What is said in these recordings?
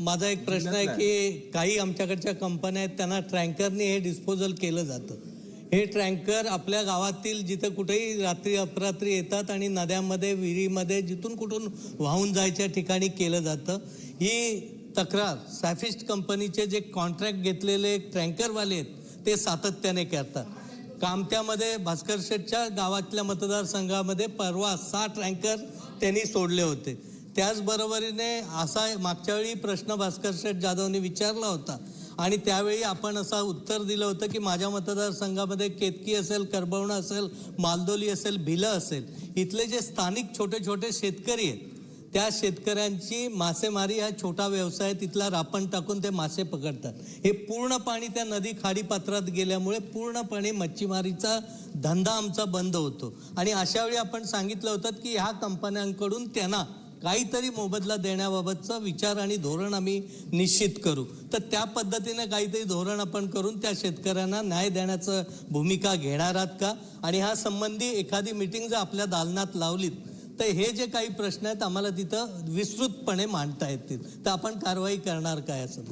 माझा एक प्रश्न आहे की काही आमच्याकडच्या कंपन्या आहेत त्यांना ट्रँकरने हे डिस्पोजल केलं जातं. हे ट्रँकर आपल्या गावातील जिथं कुठेही रात्री अपरात्री येतात आणि नद्यामध्ये विहिरीमध्ये जिथून कुठून वाहून जायच्या ठिकाणी केलं जातं. ही तक्रार सॅफिस्ट कंपनीचे जे कॉन्ट्रॅक्ट घेतलेले ट्रँकरवाले आहेत ते सातत्याने करतात. कामत्यामध्ये भास्कर शेठच्या गावातल्या मतदारसंघामध्ये परवा सहा ट्रँकर त्यांनी सोडले होते. त्याचबरोबरीने असा मागच्या वेळी प्रश्न भास्कर शेठ जाधवने विचारला होता. आणि त्यावेळी आपण असं उत्तर दिलं होतं की माझ्या मतदारसंघामध्ये केतकी असेल करबवणं असेल मालदोली असेल भिलं असेल इथले जे स्थानिक छोटे छोटे शेतकरी आहेत त्या शेतकऱ्यांची मासेमारी हा छोटा व्यवसाय तिथला रापण टाकून ते मासे पकडतात. हे पूर्ण पाणी त्या नदी खाडीपात्रात गेल्यामुळे पूर्णपणे मच्छीमारीचा धंदा आमचा बंद होतो. आणि अशावेळी आपण सांगितलं होतं की ह्या कंपन्यांकडून त्यांना काहीतरी मोबदला देण्याबाबतचा विचार आणि धोरण आम्ही निश्चित करू. तर त्या पद्धतीने काहीतरी धोरण आपण करून त्या शेतकऱ्यांना न्याय देण्याचं भूमिका घेणार आहात का? आणि ह्या संबंधी एखादी मिटिंग जर आपल्या दालनात लावलीत तर हे जे काही प्रश्न आहेत आम्हाला तिथं विस्तृतपणे मांडता येतील. तर आपण कारवाई करणार काय असं?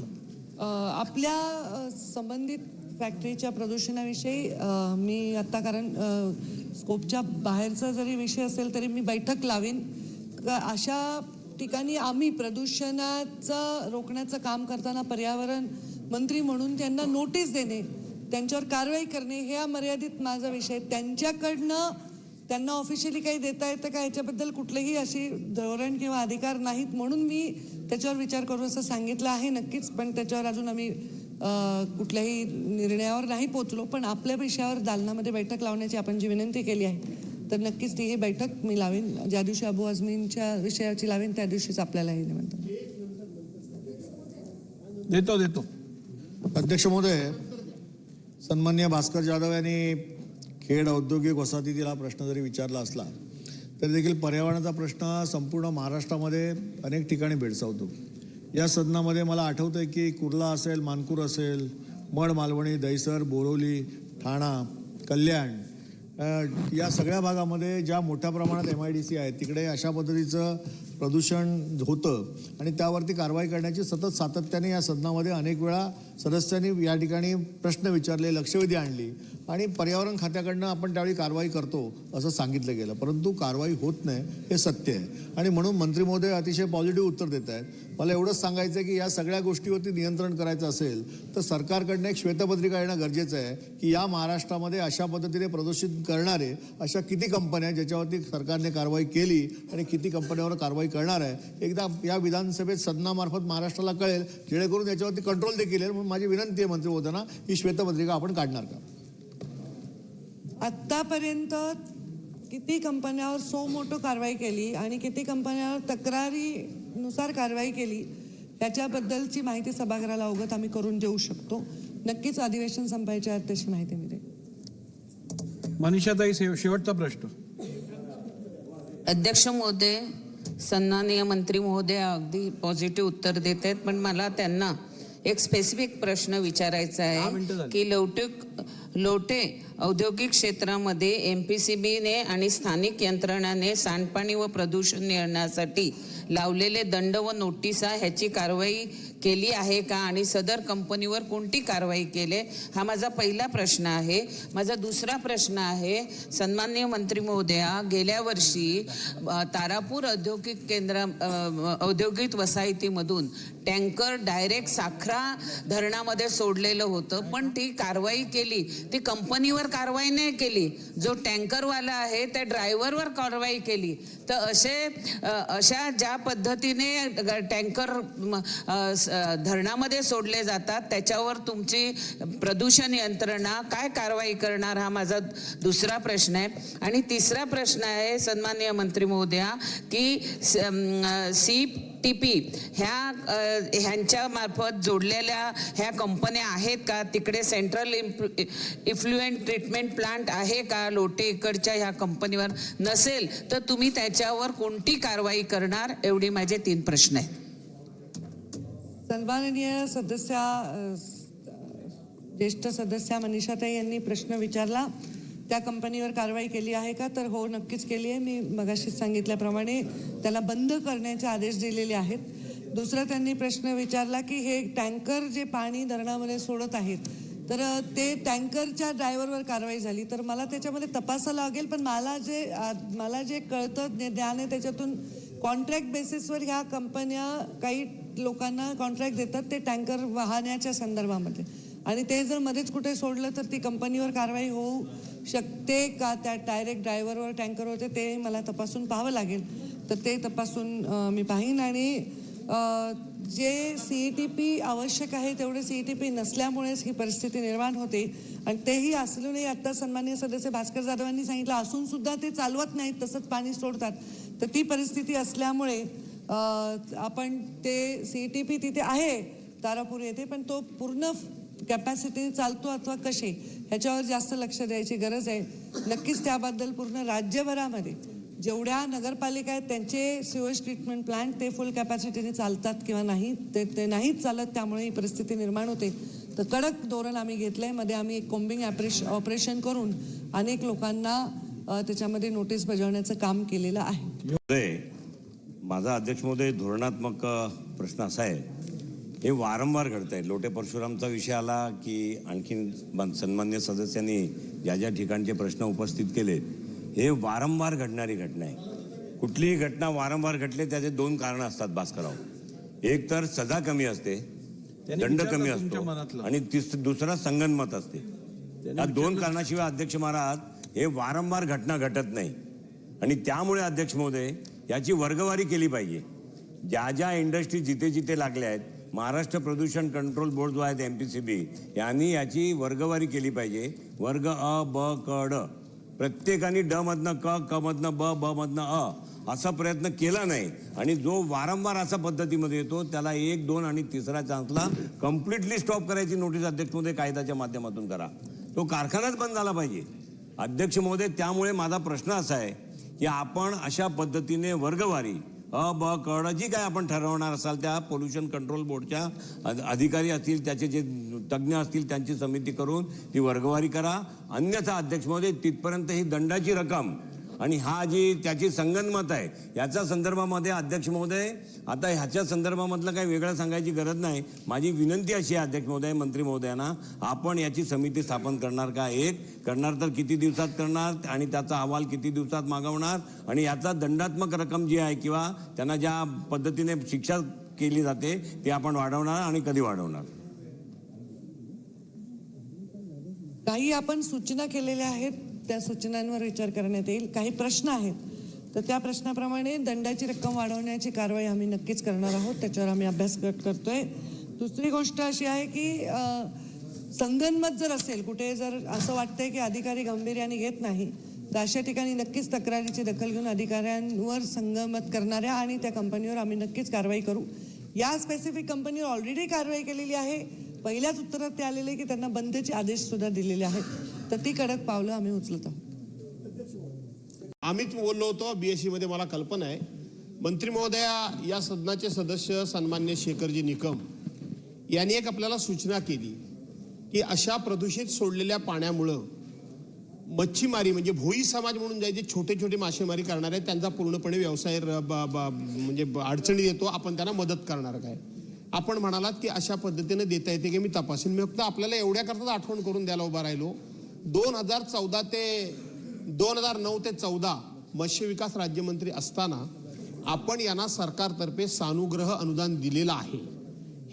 आपल्या संबंधित फॅक्टरीच्या प्रदूषणाविषयी मी आत्ता कारण स्कोपच्या बाहेरचा जरी विषय असेल तरी मी बैठक लावीन. अशा ठिकाणी आम्ही प्रदूषणाचं रोखण्याचं काम करताना पर्यावरण मंत्री म्हणून त्यांना नोटीस देणे त्यांच्यावर कारवाई करणे हे मर्यादित माझा विषय त्यांच्याकडनं त्यांना ऑफिशियली काही देता येतं का याच्याबद्दल कुठलेही अशी धोरण किंवा अधिकार नाहीत म्हणून मी त्याच्यावर विचार करू असं सांगितलं आहे नक्कीच. पण त्याच्यावर अजून आम्ही कुठल्याही निर्णयावर नाही पोचलो. पण आपल्या विषयावर दालनामध्ये बैठक लावण्याची आपण जी विनंती केली आहे तर नक्कीच ती ही बैठक मी लावीन. ज्या दिवशी अबू आझमींच्या विषयाची लावीन त्या दिवशीच आपल्याला हे निमंत्रण. देतो देतो. अध्यक्ष महोदय सन्मान्य भास्कर जाधव यांनी खेड औद्योगिक वसाहतीतील हा प्रश्न जरी विचारला असला तरी देखील पर्यावरणाचा प्रश्न संपूर्ण महाराष्ट्रामध्ये अनेक ठिकाणी भेडसावतो. या सदनामध्ये मला आठवतं आहे की कुर्ला असेल मानपूर असेल मड मालवणी दहिसर बोरवली ठाणा कल्याण या सगळ्या भागामध्ये ज्या मोठ्या प्रमाणात एम आय डी सी आहे तिकडे अशा पद्धतीचं प्रदूषण होतं आणि त्यावरती कारवाई करण्याची सतत सातत्याने या सदनामध्ये अनेक वेळा सदस्यांनी या ठिकाणी प्रश्न विचारले लक्षवेधी आणली आणि पर्यावरण खात्याकडनं आपण त्यावेळी कारवाई करतो असं सांगितलं गेलं. परंतु कारवाई होत नाही हे सत्य आहे. आणि म्हणून मंत्री महोदय अतिशय पॉझिटिव्ह उत्तर देत आहेत. मला एवढंच सांगायचं आहे की या सगळ्या गोष्टीवरती नियंत्रण करायचं असेल तर सरकारकडनं एक श्वेतपत्रिका येणं गरजेचं आहे की या महाराष्ट्रामध्ये अशा पद्धतीने प्रदूषित करणारे अशा किती कंपन्या ज्याच्यावरती सरकारने कारवाई केली आणि किती कंपन्यावर कारवाई करणार आहे एकदा या विधानसभेत सदनामार्फत महाराष्ट्राला कळेल जेणेकरून याच्यावरती कंट्रोल देखील येईल. म्हणून माझी विनंती आहे मंत्री महोदयांना ही श्वेतपत्रिका आपण काढणार का? आत्तापर्यंत किती कंपन्यावर सो मोठं कारवाई केली आणि किती कंपन्यावर तक्रारीनुसार कारवाई केली त्याच्याबद्दलची माहिती सभागृहाला अवगत आम्ही करून देऊ शकतो. नक्कीच अधिवेशन संपायच्या आत तशी माहिती मिळेल. मनीषाताई शेव- शेवटचा प्रश्न. अध्यक्ष महोदय सन्माननीय मंत्री महोदय अगदी पॉझिटिव्ह उत्तर देत आहेत पण मला त्यांना एक स्पेसिफिक प्रश्न विचारायचा आहे. की लवटिक लोटे औद्योगिक क्षेत्रामध्ये एम पी सी बीने आणि स्थानिक यंत्रणाने सांडपाणी व प्रदूषण नियंत्रणासाठी लावलेले दंड व नोटिसा ह्याची कारवाई केली आहे का आणि सदर कंपनीवर कोणती कारवाई केली हा माझा पहिला प्रश्न आहे. माझा दुसरा प्रश्न आहे सन्माननीय मंत्री महोदया गेल्या वर्षी तारापूर औद्योगिक केंद्र औद्योगिक वसाहतीमधून टँकर डायरेक्ट साखरा धरणामध्ये सोडलेलं होतं पण ती कारवाई केली. ती कंपनीवर कारवाई नाही केली. जो टँकरवाला आहे त्या ड्रायव्हरवर कारवाई केली. तर असे अशा ज्या पद्धतीने टँकर धरणामध्ये सोडले जातात. त्याच्यावर तुमची प्रदूषण यंत्रणा काय कारवाई करणार हा माझा दुसरा प्रश्न आहे. आणि तिसरा प्रश्न आहे सन्माननीय मंत्री महोदया की सी टी पी ह्या ह्यांच्या मार्फत जोडलेल्या ह्या कंपन्या आहेत का? तिकडे सेंट्रल इफ्लुएंट ट्रीटमेंट प्लांट आहे का? लोटे इकडच्या ह्या कंपनीवर नसेल तर तुम्ही त्याच्यावर कोणती कारवाई करणार? एवढी माझे तीन प्रश्न आहेत. सन्माननीय सदस्या ज्येष्ठ सदस्या मनीषाताई यांनी प्रश्न विचारला. त्या कंपनीवर कारवाई केली आहे का? तर हो नक्कीच केली आहे. मी मगाशीच सांगितल्याप्रमाणे त्याला बंद करण्याचे आदेश दिलेले आहेत. दुसरा त्यांनी प्रश्न विचारला की हे टँकर जे पाणी धरणामध्ये सोडत आहेत तर ते टँकरच्या ड्रायव्हरवर कारवाई झाली. तर मला त्याच्यामध्ये तपासायला लागेल पण मला जे आ, मला जे कळतं ज्ञान आहे त्याच्यातून कॉन्ट्रॅक्ट बेसिसवर ह्या कंपन्या काही लोकांना कॉन्ट्रॅक्ट देतात ते टँकर वाहण्याच्या संदर्भामध्ये. आणि ते जर मध्येच कुठे सोडलं तर ती कंपनीवर कारवाई होऊ शकते का? त्या डायरेक्ट ड्रायव्हरवर टँकर होते ते मला तपासून पाहावं लागेल. तर ते तपासून मी पाहीन. आणि जे सी ई टी पी आवश्यक आहे तेवढे सी ई टी पी नसल्यामुळेच ही परिस्थिती निर्माण होते. आणि तेही असूनही आत्ता सन्मान्य सदस्य भास्कर जाधवांनी सांगितलं असून सुद्धा ते चालवत नाहीत तसंच पाणी सोडतात. तर ती परिस्थिती असल्यामुळे आपण ते सी ई टी पी तिथे आहे तारापूर येथे पण तो पूर्ण कॅपॅसिटीने चालतो अथवा कसे ह्याच्यावर जास्त लक्ष द्यायची गरज आहे. नक्कीच त्याबद्दल पूर्ण राज्यभरामध्ये जेवढ्या नगरपालिका आहेत त्यांचे सिवेज ट्रीटमेंट प्लांट ते फुल कॅपॅसिटीने चालतात किंवा नाही ते ते नाहीच चालत त्यामुळे ही परिस्थिती निर्माण होते. तर कडक धोरण आम्ही घेतलं आहे मध्ये आम्ही एक कोम्बिंग ऑपरेशन ऑपरेशन करून अनेक लोकांना त्याच्यामध्ये नोटीस बजावण्याचं काम केलेलं आहे. माझा अध्यक्ष महोदय धोरणात्मक प्रश्न असा आहे. हे वारंवार घडत आहे लोटे परशुरामचा विषय आला की आणखीन सन्मान्य सदस्यांनी ज्या ज्या ठिकाणचे प्रश्न उपस्थित केले हे वारंवार घडणारी घटना आहे. कुठलीही घटना वारंवार घडले त्याचे दोन कारणं असतात भास्करराव. एक तर सजा कमी असते दंड कमी असतो. आणि तिस दुसरा संगनमत असते. या दोन कारणाशिवाय अध्यक्ष महाराज हे वारंवार घटना घटत नाही. आणि त्यामुळे अध्यक्ष महोदय याची वर्गवारी केली पाहिजे. ज्या ज्या इंडस्ट्री जिथे जिथे लागल्या आहेत महाराष्ट्र प्रदूषण कंट्रोल बोर्ड जो आहे एम पी सी बी यांनी याची वर्गवारी केली पाहिजे. वर्ग अ ब क ड. प्रत्येकाने ड मधनं क क मधनं ब ब मधनं अ असा प्रयत्न केला नाही. आणि जो वारंवार असा पद्धतीमध्ये येतो त्याला एक दोन आणि तिसरा चान्सला कम्प्लिटली स्टॉप करायची नोटीस अध्यक्ष महोदय कायद्याच्या माध्यमातून करा. तो कारखानाच बंद झाला पाहिजे. अध्यक्ष महोदय त्यामुळे माझा प्रश्न असा आहे की आपण अशा पद्धतीने वर्गवारी अ ब कड जी काय आपण ठरवणार असाल त्या पोल्युशन कंट्रोल बोर्डच्या अधिकारी असतील त्याचे जे तज्ज्ञ असतील त्यांची समिती करून ती वर्गवारी करा. अन्यथा अध्यक्ष महोदय तिथपर्यंत ही दंडाची रक्कम आणि हा जी त्याची संगनमत आहे याच्या संदर्भामध्ये अध्यक्ष महोदय आता ह्याच्या संदर्भामधलं काही वेगळं सांगायची गरज नाही. माझी विनंती अशी आहे अध्यक्ष महोदय मंत्री महोदयांना आपण याची समिती स्थापन करणार का? एक करणार तर किती दिवसात करणार? आणि त्याचा अहवाल किती दिवसात मागवणार? आणि याचा दंडात्मक रक्कम जी आहे किंवा त्यांना ज्या पद्धतीने शिक्षा केली जाते ती आपण वाढवणार आणि कधी वाढवणार? काही आपण सूचना केलेल्या आहेत? त्या सूचनांवर विचार करण्यात येईल. काही प्रश्न आहेत. तर त्या प्रश्नाप्रमाणे दंडाची रक्कम वाढवण्याची कारवाई आम्ही नक्कीच करणार आहोत. त्याच्यावर आम्ही अभ्यास गट करतोय. दुसरी गोष्ट अशी आहे की संगनमत जर असेल कुठे जर असं वाटतंय की अधिकारी गांभीर्याने घेत नाही तर अशा ठिकाणी नक्कीच तक्रारीची दखल घेऊन अधिकाऱ्यांवर संगमत करणाऱ्या आणि त्या कंपनीवर आम्ही नक्कीच कारवाई करू. या स्पेसिफिक कंपनीवर ऑलरेडी कारवाई केलेली आहे. पहिल्याच उत्तरात ते आलेले की त्यांना बंदचे आदेश सुद्धा दिलेले आहेत. तर ती कडक पावलं आम्ही उचलत. आहोत आम्हीच बोललो होतो बीएससी मध्ये मला कल्पना आहे. मंत्री महोदया या सदनाचे सदस्य सन्मान्य शेखरजी निकम यांनी एक आपल्याला सूचना केली की अशा प्रदूषित सोडलेल्या पाण्यामुळं मच्छीमारी म्हणजे भोई समाज म्हणून जे छोटे छोटे मासेमारी करणारे आहेत, त्यांचा पूर्णपणे व्यवसाय र- म्हणजे ब- येतो आपण त्यांना मदत करणार काय? आपण म्हणालात की अशा पद्धतीने देता येते की मी तपासून. मी फक्त आपल्याला एवढ्या करताच आठवण करून द्यायला उभा राहिलो. दोन हजार चौदा ते दोन हजार नऊ ते चौदा मत्स्य विकास राज्यमंत्री असताना आपण यांना सरकारतर्फे सानुग्रह अनुदान दिलेलं आहे.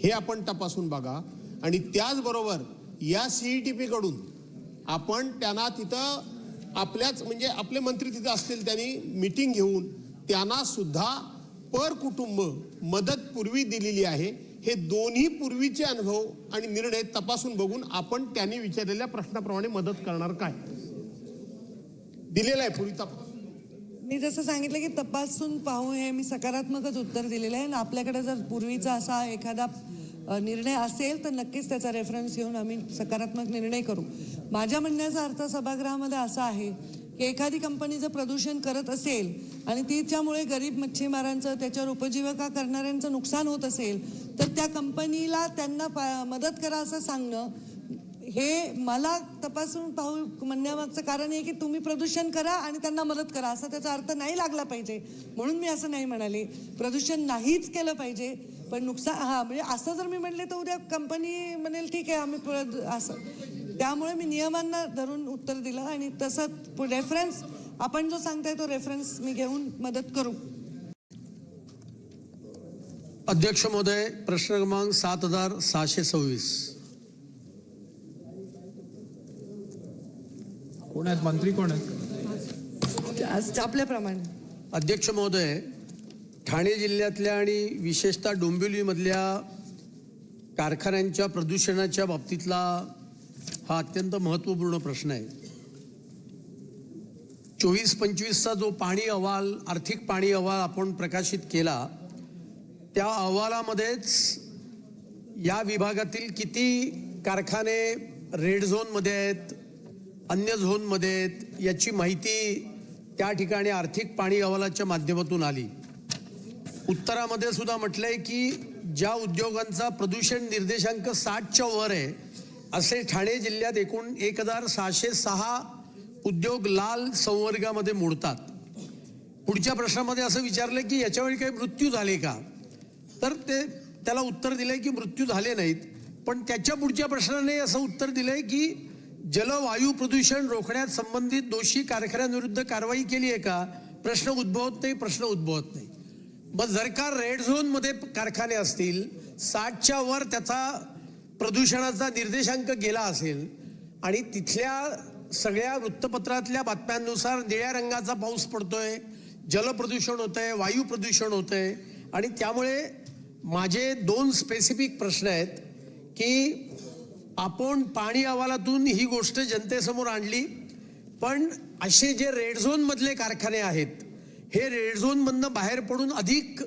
हे आपण तपासून बघा. आणि त्याचबरोबर या सीईटीपी कडून आपण त्यांना तिथं आपल्याच म्हणजे आपले मंत्री तिथं असतील त्यांनी मिटिंग घेऊन त्यांना सुद्धा पर कुटुंब मदत पूर्वी दिलेली आहे. हे दोन्ही पूर्वीचे अनुभव आणि निर्णय तपासून बघून आपण त्यांनी विचारलेल्या प्रश्नाप्रमाणे मदत करणार काय? दिलेलं आहे पूर्वी तपास. मी जसं सांगितलं की तपासून पाहू हे मी सकारात्मकच उत्तर दिलेलं आहे. आणि आपल्याकडे जर पूर्वीचा असा एखादा निर्णय असेल तर नक्कीच त्याचा रेफरन्स घेऊन आम्ही सकारात्मक निर्णय करू. माझ्या म्हणण्याचा अर्थ सभागृहामध्ये असा आहे की एखादी कंपनी जर प्रदूषण करत असेल आणि तिच्यामुळे गरीब मच्छीमारांचं त्याच्यावर उपजीविका करणाऱ्यांचं नुकसान होत असेल तर त्या कंपनीला त्यांना पा- मदत करा असं सांगणं हे मला तपासून पाहू म्हणण्यामागचं कारण आहे की तुम्ही प्रदूषण करा आणि त्यांना मदत करा असा त्याचा अर्थ नाही लागला पाहिजे. म्हणून मी असं नाही म्हणाले. प्रदूषण नाहीच केलं पाहिजे पण नुकसान हां म्हणजे असं जर मी म्हणले तर उद्या कंपनी म्हणेल ठीक आहे आम्ही असं. त्यामुळे मी नियमांना धरून उत्तर दिलं आणि तसंच रेफरन्स आपण जो सांगताय तो रेफरन्स मी घेऊन मदत करू. अध्यक्ष महोदय प्रश्न क्रमांक सात हजार सहाशे सव्वीस. कोण आहेत? मंत्री कोण आहेत? आज आपल्याप्रमाणे. अध्यक्ष महोदय ठाणे जिल्ह्यातल्या आणि विशेषतः डोंबिवलीमधल्या कारखान्यांच्या प्रदूषणाच्या बाबतीतला हा अत्यंत महत्त्वपूर्ण प्रश्न आहे. चोवीस पंचवीसचा जो पाणी अहवाल आर्थिक पाणी अहवाल आपण प्रकाशित केला त्या अहवालामध्येच या विभागातील किती कारखाने रेड झोनमध्ये आहेत अन्य झोनमध्ये आहेत याची माहिती त्या ठिकाणी आर्थिक पाणी अहवालाच्या माध्यमातून आली. उत्तरामध्ये सुद्धा म्हटलंय की ज्या उद्योगांचा प्रदूषण निर्देशांक साठच्या वर आहे असे ठाणे जिल्ह्यात एकूण एक हजार सहाशे सहा उद्योग लाल संवर्गामध्ये मोडतात. पुढच्या प्रश्नामध्ये असं विचारलं की याच्यावेळी काही मृत्यू झाले का? तर ते त्याला उत्तर दिलंय की मृत्यू झाले नाहीत. पण त्याच्या पुढच्या प्रश्नाने असं उत्तर दिलंय की जलवायू प्रदूषण रोखण्यात संबंधित दोषी कारखान्यांविरुद्ध कारवाई केली आहे का? प्रश्न उद्भवत नाही प्रश्न उद्भवत नाही. मग जर का रेड झोनमध्ये कारखाने असतील साठच्या वर त्याचा प्रदूषणाचा निर्देशांक गेला असेल आणि तिथल्या सगळ्या वृत्तपत्रातल्या बातम्यांनुसार निळ्या रंगाचा पाऊस पडतोय जलप्रदूषण होतंय वायू प्रदूषण होतंय आणि त्यामुळे माझे दोन स्पेसिफिक प्रश्न आहेत की आपण पाणी अहवालातून ही गोष्ट जनतेसमोर आणली पण असे जे रेड झोन मधले कारखाने आहेत हे रेड झोन मधनं बाहेर पडून अधिक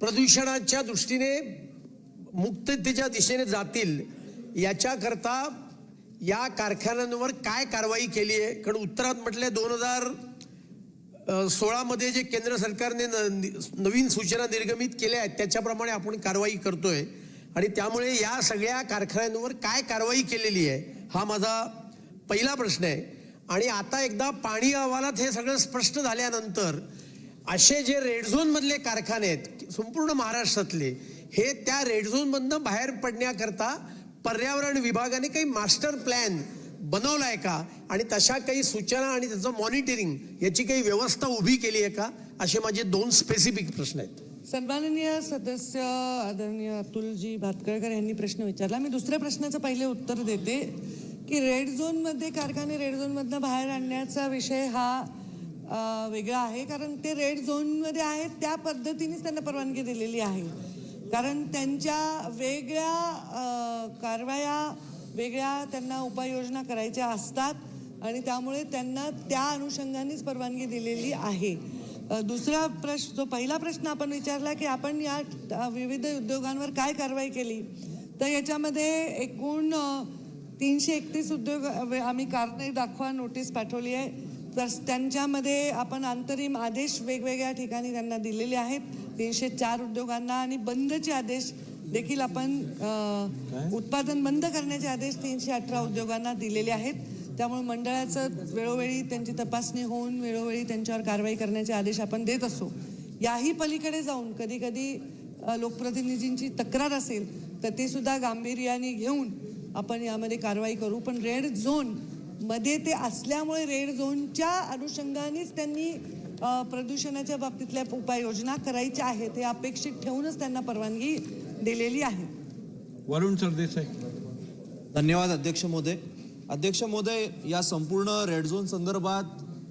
प्रदूषणाच्या दृष्टीने मुक्ततेच्या दिशेने जातील याच्याकरता या कारखान्यांवर काय कारवाई केली आहे कारण उत्तरात म्हटले दोन हजार सोळामध्ये जे केंद्र सरकारने न- नवीन सूचना निर्गमित केल्या आहेत त्याच्याप्रमाणे आपण कारवाई करतोय. आणि त्यामुळे या सगळ्या कारखान्यांवर काय कारवाई केलेली आहे हा माझा पहिला प्रश्न आहे. आणि आता एकदा पाणी अहवालात हे सगळं स्पष्ट झाल्यानंतर असे जे रेड झोन मधले कारखाने आहेत संपूर्ण महाराष्ट्रातले हे त्या रेड झोन मधनं बाहेर पडण्याकरता पर्यावरण विभागाने काही मास्टर प्लॅन बनवलाय का? आणि तशा काही सूचना आणि त्याचं मॉनिटरिंग याची काही व्यवस्था उभी केली आहे का? असे माझे दोन स्पेसिफिक प्रश्न आहेत. सन्माननीय सदस्य आदरणीय अतुलजी भातकळकर यांनी प्रश्न विचारला. मी दुसऱ्या प्रश्नाचं पहिले उत्तर देते की रेड झोनमध्ये कारखाने रेड झोनमधनं बाहेर आणण्याचा विषय हा वेगळा आहे. कारण ते रेड झोनमध्ये आहेत त्या पद्धतीनेच त्यांना परवानगी दिलेली आहे. कारण त्यांच्या वेगळ्या कारवाया वेगळ्या त्यांना उपाययोजना करायच्या असतात आणि त्यामुळे त्यांना त्या अनुषंगानेच परवानगी दिलेली आहे. दुसरा प्रश्न जो पहिला प्रश्न आपण विचारला की आपण या विविध उद्योगांवर काय कारवाई केली? तर याच्यामध्ये एकूण तीनशे एकतीस उद्योग आम्ही कारणे दाखवा नोटीस पाठवली आहे. तर त्यांच्यामध्ये आपण अंतरिम आदेश वेगवेगळ्या ठिकाणी त्यांना दिलेले आहेत. तीनशे चार उद्योगांना आणि बंदचे आदेश देखील आपण उत्पादन बंद करण्याचे आदेश तीनशे अठरा उद्योगांना दिलेले आहेत. त्यामुळे मंडळाचं वेळोवेळी त्यांची तपासणी होऊन वेळोवेळी त्यांच्यावर कारवाई करण्याचे आदेश आपण देत असतो याही पलीकडे जाऊन कधी कधी लोकप्रतिनिधींची तक्रार असेल तर ते सुद्धा गांभीर्याने घेऊन आपण यामध्ये कारवाई करू. पण रेड झोनमध्ये ते असल्यामुळे रेड झोनच्या अनुषंगानेच त्यांनी प्रदूषणाच्या बाबतीतल्या उपाययोजना करायच्या आहेत. हे अपेक्षित ठेवूनच त्यांना परवानगी दिलेली आहे. वरुण सरदेसाई धन्यवाद अध्यक्ष महोदय अध्यक्ष महोदय या संपूर्ण रेड झोन संदर्भात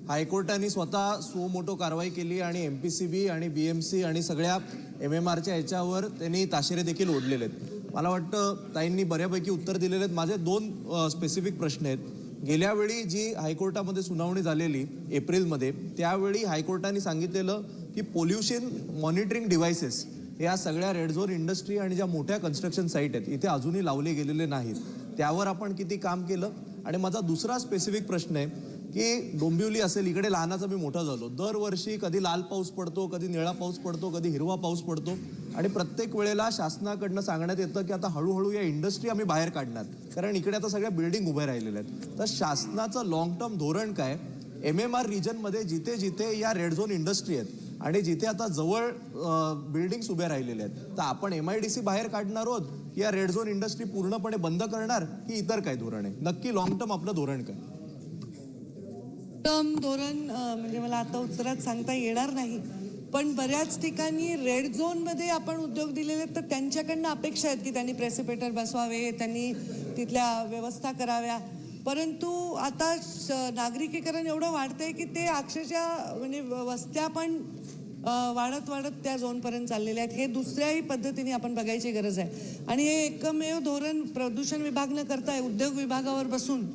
हायकोर्टाने स्वतः सो मोठो कारवाई केली आणि एम पी सी बी आणि बी एम सी आणि सगळ्या एम एम आरच्या याच्यावर त्यांनी ताशेरे देखील ओढलेले आहेत. मला वाटतं ताईंनी बऱ्यापैकी उत्तर दिलेले आहेत. माझे दोन स्पेसिफिक प्रश्न आहेत. गेल्या वेळी जी हायकोर्टामध्ये सुनावणी झालेली एप्रिलमध्ये त्यावेळी हायकोर्टाने सांगितलेलं की पोल्युशन मॉनिटरिंग डिव्हायसेस या सगळ्या रेड झोन इंडस्ट्री आणि ज्या मोठ्या कन्स्ट्रक्शन साईट आहेत इथे अजूनही लावले गेलेले नाहीत. त्यावर आपण किती काम केलं? आणि माझा दुसरा स्पेसिफिक प्रश्न आहे की डोंबिवली असेल इकडे लहानाचा मी मोठा झालो. दरवर्षी कधी लाल पाऊस पडतो कधी निळा पाऊस पडतो कधी हिरवा पाऊस पडतो. आणि प्रत्येक वेळेला शासनाकडनं सांगण्यात येतं की आता हळूहळू या इंडस्ट्री आम्ही बाहेर काढणार. कारण इकडे आता सगळ्या बिल्डिंग उभ्या राहिलेल्या आहेत. तर शासनाचं लॉंग टर्म धोरण काय? एम एम आर रिजनमध्ये जिथे जिथे या रेड झोन इंडस्ट्री आहेत आणि जिथे आता जवळ बिल्डिंग्स उभ्या राहिलेल्या आहेत. तर आपण एम आय डी सी बाहेर काढणार आहोत या रेड झोन इंडस्ट्री पूर्णपणे बंद करणार की इतर काय धोरण आहे? नक्की लॉंग टर्म आपलं धोरण काय? टर्म धोरण म्हणजे मला आता उत्तरात सांगता येणार नाही. पण बऱ्याच ठिकाणी रेड झोनमध्ये आपण उद्योग दिलेले आहेत, तर त्यांच्याकडनं अपेक्षा आहेत की त्यांनी प्रेसिपेटर बसवावे त्यांनी तिथल्या व्यवस्था कराव्या. परंतु आता श- नागरिकीकरण एवढं वाढतंय की ते अक्षरशः म्हणजे वस्त्या पण वाढत वाढत त्या झोनपर्यंत चाललेल्या आहेत. हे दुसऱ्याही पद्धतीने आपण बघायची गरज आहे. आणि हे एकमेव धोरण प्रदूषण विभाग न उद्योग विभागावर बसून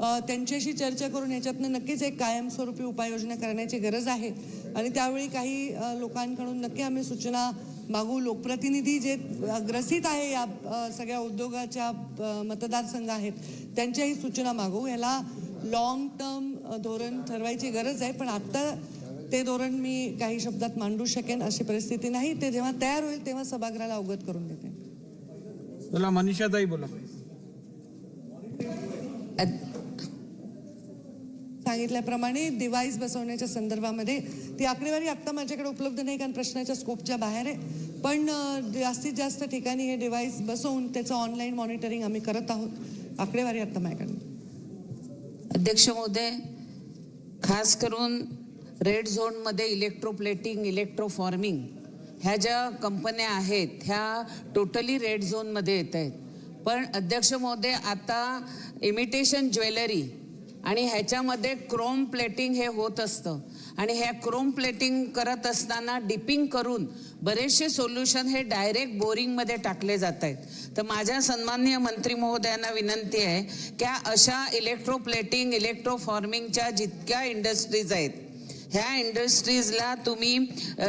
त्यांच्याशी चर्चा करून याच्यातनं नक्कीच एक कायमस्वरूपी उपाययोजना करण्याची गरज आहे. आणि त्यावेळी काही लोकांकडून नक्की आम्ही सूचना मागू लोकप्रतिनिधी जे ग्रसित आहे या सगळ्या उद्योगाच्या मतदारसंघ आहेत त्यांच्याही सूचना मागू. याला लॉंग टर्म धोरण ठरवायची गरज आहे पण आत्ता ते धोरण मी काही शब्दात मांडू शकेन अशी परिस्थिती नाही. ते जेव्हा तयार होईल तेव्हा सभागृहाला अवगत करून देते. चला मनीषाताई बोला. सांगितल्याप्रमाणे डिव्हाइस बसवण्याच्या संदर्भामध्ये ती आकडेवारी आत्ता माझ्याकडे उपलब्ध नाही कारण प्रश्नाच्या स्कोपच्या बाहेर आहे. पण जास्तीत जास्त ठिकाणी हे डिव्हाइस बसवून त्याचं ऑनलाईन मॉनिटरिंग आम्ही करत आहोत. आकडेवारी आत्ता माझ्याकडे. अध्यक्ष महोदय खास करून रेड झोनमध्ये इलेक्ट्रोप्लेटिंग इलेक्ट्रोफॉर्मिंग ह्या ज्या कंपन्या आहेत ह्या टोटली रेड झोनमध्ये येत आहेत. पण अध्यक्ष महोदय आता इमिटेशन ज्वेलरी आणि ह्याच्यामध्ये क्रोम प्लेटिंग हे होत असतं. आणि ह्या क्रोम प्लेटिंग करत असताना डिपिंग करून बरेचसे सोल्युशन हे डायरेक्ट बोरिंगमध्ये टाकले जात आहेत. तर माझ्या सन्माननीय मंत्री महोदयांना विनंती आहे की अशा इलेक्ट्रोप्लेटिंग इलेक्ट्रोफॉर्मिंगच्या जितक्या इंडस्ट्रीज आहेत ह्या इंडस्ट्रीजला तुम्ही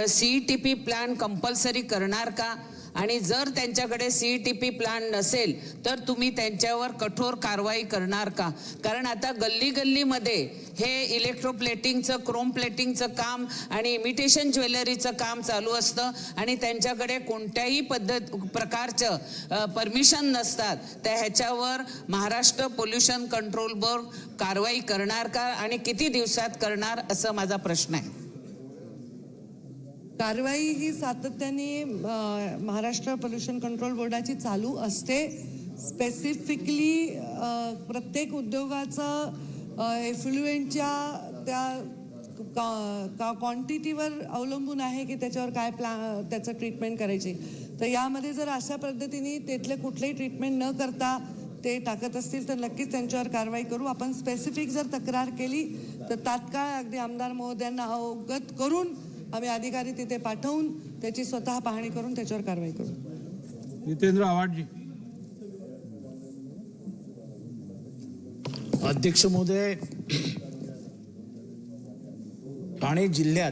C T P plan compulsory करणार का? आणि जर त्यांच्याकडे सी टी पी प्लान नसेल तर तुम्ही त्यांच्यावर कठोर कारवाई करणार का? कारण आता गल्ली गल्लीमध्ये हे इलेक्ट्रोप्लेटिंगचं क्रोम प्लेटिंगचं काम आणि इमिटेशन ज्वेलरीचं काम चालू असतं आणि त्यांच्याकडे कोणत्याही पद्धत प्रकारचं परमिशन नसतात तर ह्याच्यावर महाराष्ट्र पोल्युशन कंट्रोल बोर्ड कारवाई करणार का आणि किती दिवसात करणार असं माझा प्रश्न आहे. कारवाई ही सातत्याने महाराष्ट्र पोल्युशन कंट्रोल बोर्डाची चालू असते. स्पेसिफिकली प्रत्येक उद्योगाचं एफ्लुएंटच्या त्या क्वांटिटीवर अवलंबून आहे की त्याच्यावर काय प्ला त्याचं ट्रीटमेंट करायची. तर यामध्ये जर अशा पद्धतीने तिथले कुठलेही ट्रीटमेंट न करता ते टाकत असतील तर नक्कीच त्यांच्यावर कारवाई करू. आपण स्पेसिफिक जर तक्रार केली तर तात्काळ अगदी आमदार महोदयांना अवगत करून आम्ही अधिकारी तिथे पाठवून त्याची स्वतः पाहणी करून त्याच्यावर कारवाई करू. जितेंद्र आव्हाडजी. अध्यक्ष महोदय ठाणे जिल्ह्यात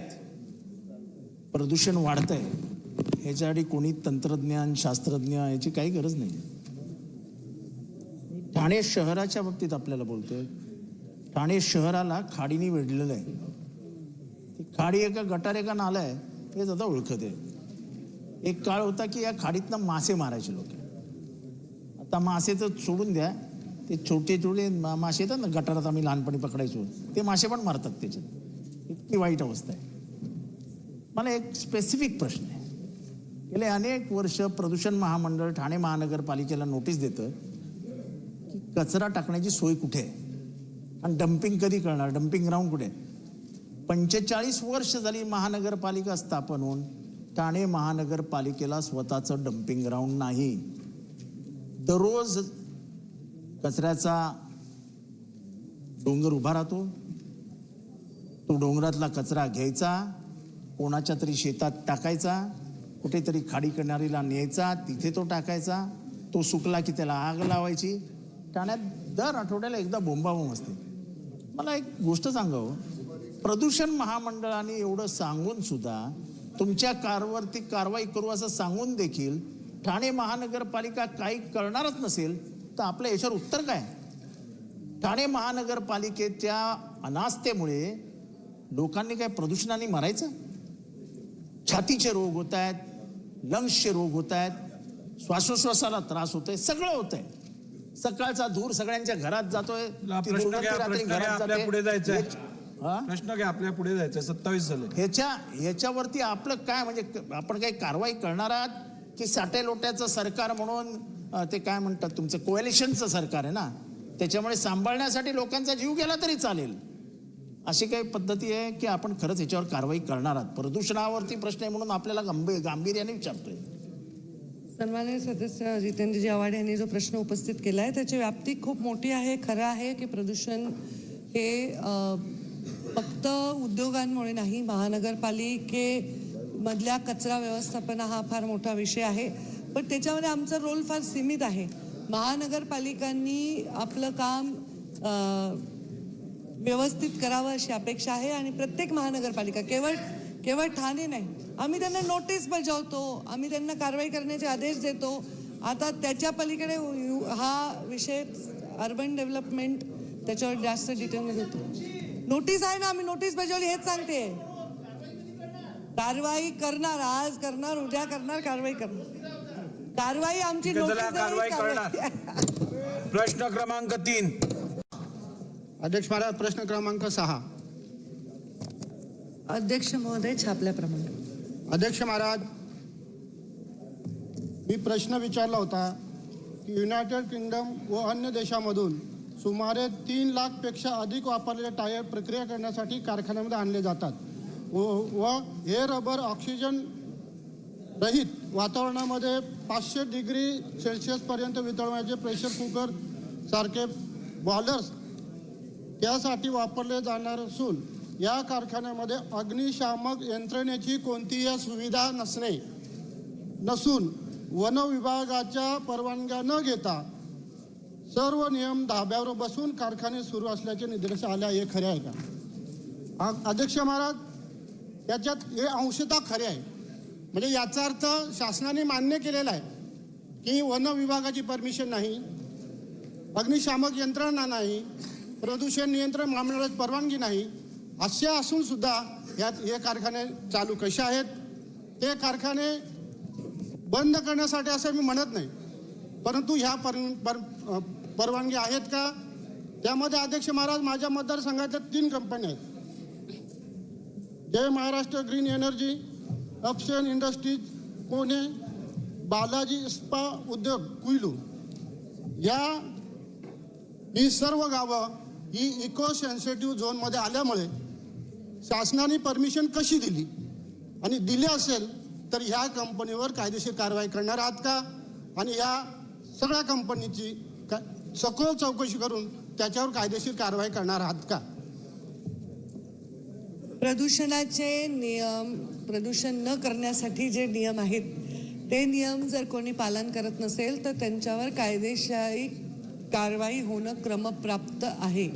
प्रदूषण वाढत आहे ह्याच्यासाठी कोणी तंत्रज्ञान शास्त्रज्ञ याची काही गरज नाही ठाणे शहराच्या बाबतीत आपल्याला बोलतोय. ठाणे शहराला खाडीने वेढलेलं आहे. खाडी एका गटार एका नाला आहे हेच आता ओळखत आहे. एक काळ होता की या खाडीतनं मासे मारायचे लोक. आता मासे तर सोडून द्या. ते छोटे छोटे मासे येतात ना गटारात आम्ही लहानपणी पकडायचो. ते मासे पण मारतात त्याच्यात. इतकी वाईट अवस्था आहे. मला एक स्पेसिफिक प्रश्न आहे. गेले अनेक वर्ष प्रदूषण महामंडळ ठाणे महानगरपालिकेला नोटीस देतं की कचरा टाकण्याची सोय कुठे आहे? आणि डम्पिंग कधी करणार? डम्पिंग ग्राउंड कुठे आहे? पंचेचाळीस वर्ष झाली महानगरपालिका स्थापन होऊन ठाणे महानगरपालिकेला स्वतःचं डम्पिंग ग्राउंड नाही. दररोज कचऱ्याचा डोंगर उभा राहतो. तो डोंगरातला कचरा घ्यायचा कोणाच्या तरी शेतात टाकायचा कुठेतरी खाडी किनारीला न्यायचा तिथे तो टाकायचा तो सुकला की त्याला आग लावायची. ठाण्यात दर आठवड्याला एकदा बोंबाबोंब असते. मला एक गोष्ट सांगावं. प्रदूषण महामंडळाने एवढं सांगून सुद्धा तुमच्या कारवरती कारवाई करू असं सांगून देखील ठाणे महानगरपालिका काही करणारच नसेल तर आपल्या याच्यावर उत्तर काय ठाणे महानगरपालिकेच्या अनास्थेमुळे लोकांनी काय प्रदूषणाने मरायचं छातीचे रोग होत आहेत लंग्सचे रोग होत आहेत श्वासोश्वासाला त्रास होतोय सगळं होत आहे सकाळचा धूर सगळ्यांच्या घरात जातोय. पुढे जायचं. हा? प्रश्न काय आपल्या पुढे जायचं सत्तावीस झाले. ह्याच्या ह्याच्यावरती आपलं काय म्हणजे क- आपण काही कारवाई करणार आहात की साठे लोट्याचं सरकार म्हणून अं, ते काय म्हणतात तुमचं कोएलिशनचं सरकार आहे ना? त्याच्यामुळे सांभाळण्यासाठी लोकांचा जीव गेला तरी चालेल. अशी काही पद्धती आहे की आपण खरंच याच्यावर कारवाई करणार आहात. प्रदूषणावरती प्रश्न आहे म्हणून आपल्याला गंभीर गांभीर्याने विचारतोय. सन्माननीय सदस्य जितेंद्रजी आव्हाड यांनी जो प्रश्न उपस्थित केला आहे त्याची व्याप्ती खूप मोठी आहे खरं आहे की प्रदूषण हे अ, फक्त उद्योगांमुळे नाही महानगरपालिके मधल्या कचरा व्यवस्थापन हा फार मोठा विषय आहे. पण त्याच्यामध्ये आमचा रोल फार सीमित आहे. महानगरपालिकांनी आपलं काम व्यवस्थित करावं अशी अपेक्षा आहे आणि प्रत्येक महानगरपालिका केवळ केवळ ठाणे नाही आम्ही त्यांना नोटीस बजावतो आम्ही त्यांना कारवाई करण्याचे आदेश देतो. आता त्याच्या पलीकडे हा विषय अर्बन डेव्हलपमेंट त्याच्यावर जास्त डिटेलमध्ये घेतो नोटीस आहे ना आम्ही नोटीस बजावली हेच सांगते. कारवाई करणार आज करणार उद्या करणार कारवाई करणार. कारवाई आमची नोटीस कारवाई कारवाई. प्रश्न क्रमांक तीन. अध्यक्ष महाराज प्रश्न क्रमांक सहा. अध्यक्ष महोदय छापल्याप्रमाणे. अध्यक्ष महाराज मी प्रश्न विचारला होता की युनायटेड किंगडम व अन्य देशामधून सुमारे तीन लाखपेक्षा अधिक वापरलेले टायर प्रक्रिया करण्यासाठी कारखान्यामध्ये आणले जातात. व व हे रबर ऑक्सिजन रहित वातावरणामध्ये पाचशे डिग्री सेल्सिअसपर्यंत वितळवण्याचे प्रेशर कुकर सारखे बॉलर्स त्यासाठी वापरले जाणार असून या कारखान्यामध्ये अग्निशामक यंत्रणेची कोणतीही सुविधा नसणे नसून वन विभागाच्या परवानग्या न घेता सर्व नियम धाब्यावर बसून कारखाने सुरू असल्याचे निदर्श आले हे खरे आहे का? अध्यक्ष महाराज याच्यात हे अंशतः खरे आहे. म्हणजे याचा अर्थ शासनाने मान्य केलेला आहे की वन विभागाची परमिशन नाही अग्निशामक यंत्रणा नाही प्रदूषण नियंत्रण महामंडळाची परवानगी नाही असे असून सुद्धा यात हे कारखाने चालू कसे आहेत? ते कारखाने बंद करण्यासाठी असं मी म्हणत नाही. परंतु ह्या पर, पर पर परवानगी आहेत का? त्यामध्ये अध्यक्ष महाराज माझ्या मतदारसंघातल्या तीन कंपन्या आहेत. जय महाराष्ट्र ग्रीन एनर्जी अप्शन इंडस्ट्रीज पुणे बालाजी इस्पा उद्योग कुईलू या ही सर्व गावं ही इको सेन्सिटिव्ह झोनमध्ये आल्यामुळे शासनाने परमिशन कशी दिली? आणि दिली असेल तर ह्या कंपनीवर कायदेशीर कारवाई करणार आहात का? आणि या सगळ्या कंपनीची का सखोल चौकशी करून त्याच्यावर कायदेशीर कारवाई करणार आहात का? प्रदूषणाचे नियम प्रदूषण न करण्यासाठी जे नियम आहेत ते नियम जर कोणी पालन करत नसेल तर त्यांच्यावर कायदेशाही कारवाई होणं क्रमप्राप्त आहे.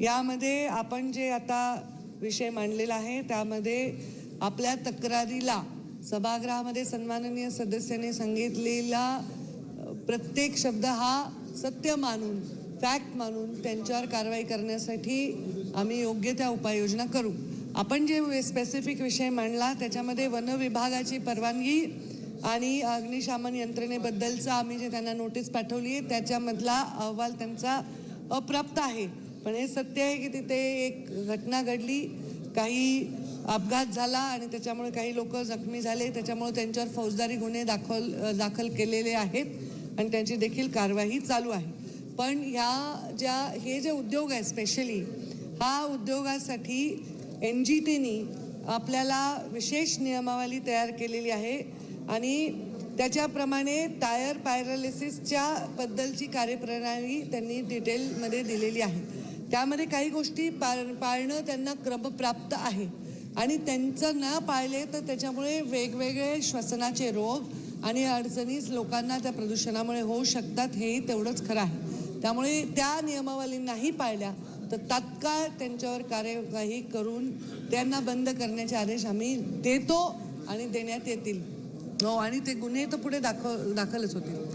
यामध्ये आपण जे आता विषय मांडलेला आहे त्यामध्ये आपल्या तक्रारीला सभागृहामध्ये सन्माननीय सदस्याने सांगितलेला प्रत्येक शब्द हा सत्य मानून फॅक्ट मानून त्यांच्यावर कारवाई करण्यासाठी आम्ही योग्य त्या उपाययोजना करू. आपण जे स्पेसिफिक विषय मांडला त्याच्यामध्ये वन विभागाची परवानगी आणि अग्निशामन यंत्रणेबद्दलचं आम्ही जे त्यांना नोटीस पाठवली आहे त्याच्यामधला अहवाल त्यांचा अप्राप्त आहे. पण हे सत्य आहे की तिथे एक घटना घडली काही अपघात झाला आणि त्याच्यामुळे काही लोक जखमी झाले त्याच्यामुळे त्यांच्यावर फौजदारी गुन्हे दाखल दाखल केलेले आहेत. आणि त्यांची देखील कारवाई चालू आहे. पण ह्या ज्या हे जे उद्योग आहे स्पेशली हा उद्योगासाठी एन जी टीनी आपल्याला विशेष नियमावली तयार केलेली आहे आणि त्याच्याप्रमाणे टायर पायरालिसिसच्या बद्दलची कार्यप्रणाली त्यांनी डिटेलमध्ये दिलेली आहे. त्यामध्ये काही गोष्टी पाळ पाळणं त्यांना क्रमप्राप्त आहे. आणि त्यांचं न पाळले तर त्याच्यामुळे वेगवेगळे श्वसनाचे रोग आणि अडचणीच लोकांना त्या प्रदूषणामुळे होऊ शकतात हेही तेवढंच खरं आहे. त्यामुळे त्या नियमावली नाही पाळल्या तर तात्काळ त्यांच्यावर कार्यवाही करून त्यांना बंद करण्याचे आदेश आम्ही देतो आणि देण्यात येतील. हो आणि ते गुन्हे तर पुढे दाखव दाखलच होतील.